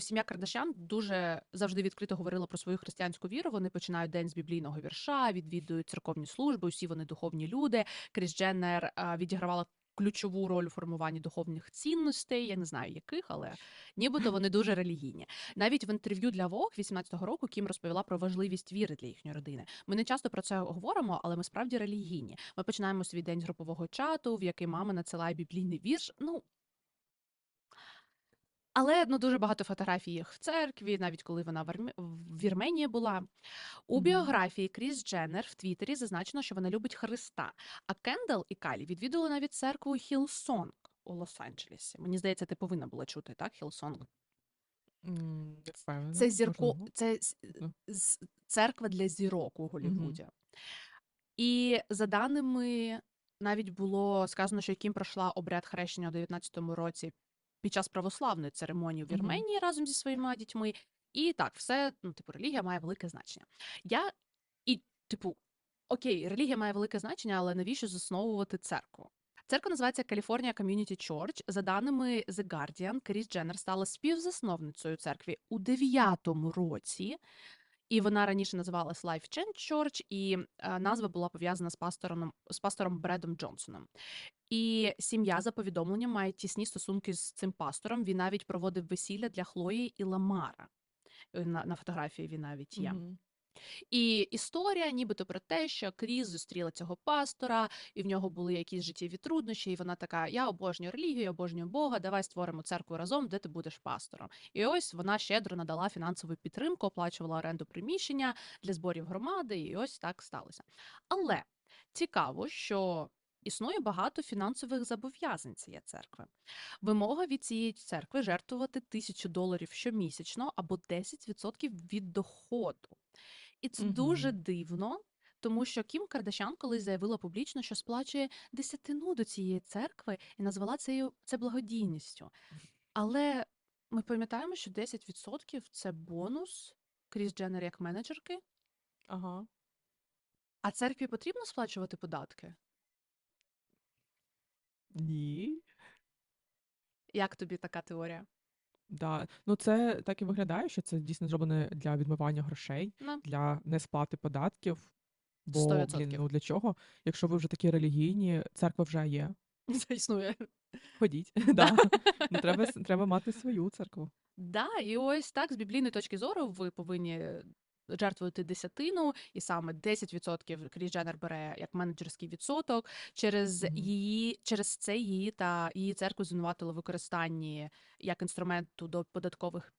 Сім'я Кардашян дуже завжди відкрито говорила про свою християнську віру. Вони починають день з біблійного вірша, відвідують церковні служби. Усі вони духовні люди. Кріс Дженнер відігравала ключову роль у формуванні духовних цінностей. Я не знаю яких, але нібито вони дуже релігійні. Навіть в інтерв'ю для Vogue 18-го року Кім розповіла про важливість віри для їхньої родини. Ми не часто про це говоримо, але ми справді релігійні. Ми починаємо свій день з групового чату, в який мама надсилає біблійний вірш. Ну але ну дуже багато фотографій їх в церкві, навіть коли вона в, Армі... в Вірменії була. У біографії Кріс Дженнер в Твіттері зазначено, що вона любить Христа. А Кендал і Калі відвідували навіть церкву Хілсонг у Лос-Анджелесі. Мені здається, ти повинна була чути, так? Хілсонг. Це зірко, це церква для зірок у Голлівуді. І за даними, навіть було сказано, що Кім пройшла обряд хрещення у 19-му році під час православної церемонії в. Вірменії разом зі своїми дітьми. І так, все, ну, типу, релігія має велике значення. Я і, типу, окей, релігія має велике значення, але навіщо засновувати церкву? Церква називається California Community Church. За даними The Guardian, Кріс Дженнер стала співзасновницею церкви у 9-му році. І вона раніше називалась Life Change Church, і е, назва була пов'язана з пастором з пастором Бредом Джонсоном. І сім'я за повідомленням має тісні стосунки з цим пастором. Він навіть проводив весілля для Хлої і Ламара. Е, На, на фотографії він навіть є. Мгм. І історія, нібито про те, що Кріс зустріла цього пастора, і в нього були якісь життєві труднощі. І вона така: Я обожнюю релігію, я обожнюю Бога, давай створимо церкву разом, де ти будеш пастором. І ось вона щедро надала фінансову підтримку, оплачувала оренду приміщення для зборів громади, і ось так сталося. Але цікаво, що. Існує багато фінансових зобов'язань цієї церкви. Вимога від цієї церкви жертвувати тисячу доларів щомісячно або 10% від доходу. І це дуже дивно, тому що Кім Кардашян колись заявила публічно, що сплачує десятину до цієї церкви і назвала це, це благодійністю. Але ми пам'ятаємо, що 10% це бонус Кріс Дженнер як менеджерки, Ага. а церкві потрібно сплачувати податки. Ні. Як тобі така теорія? Да. Ну, це так і виглядає, що це дійсно зроблено для відмивання грошей, Ну, для несплати податків. Бо, 100%. блін, ну для чого? Якщо ви вже такі релігійні, церква вже є. це існує. Ходіть. Да. Ну, треба, треба мати свою церкву. Да, і ось так, з біблійної точки зору, ви повинні жертвувати десятину, і саме 10% Кріс Дженнер бере як менеджерський відсоток. Через її, через це її та її церкву звинуватили в використанні як інструменту до податкових пільг.